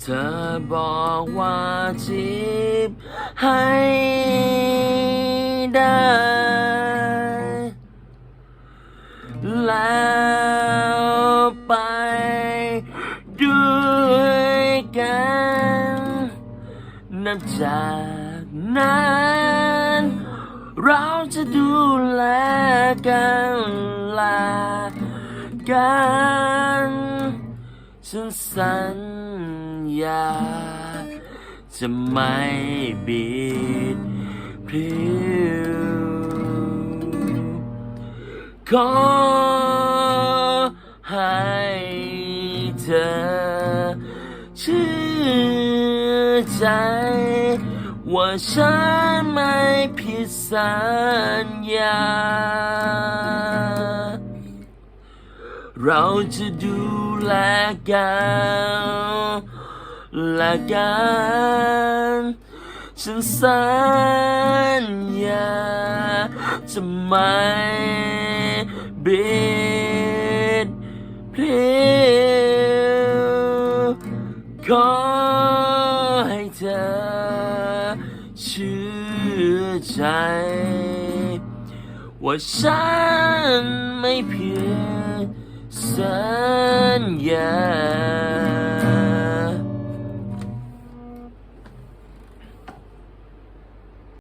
เธอบอกว่าจีบให้ได้ แล้วไปด้วยกันนับจากนั้นเราจะดูแลกันลากัน ฉันสัญญา จะไม่บิดพริ้วขอให้เธอเชื่อใจ ว่าฉันไม่ผิดสัญญา เราจะดูแลกันและกันฉันสัญญาจะไม่บิดพลิ้วขอให้เธอเชื่อใจ ว่าฉันไม่เพียง สัญญา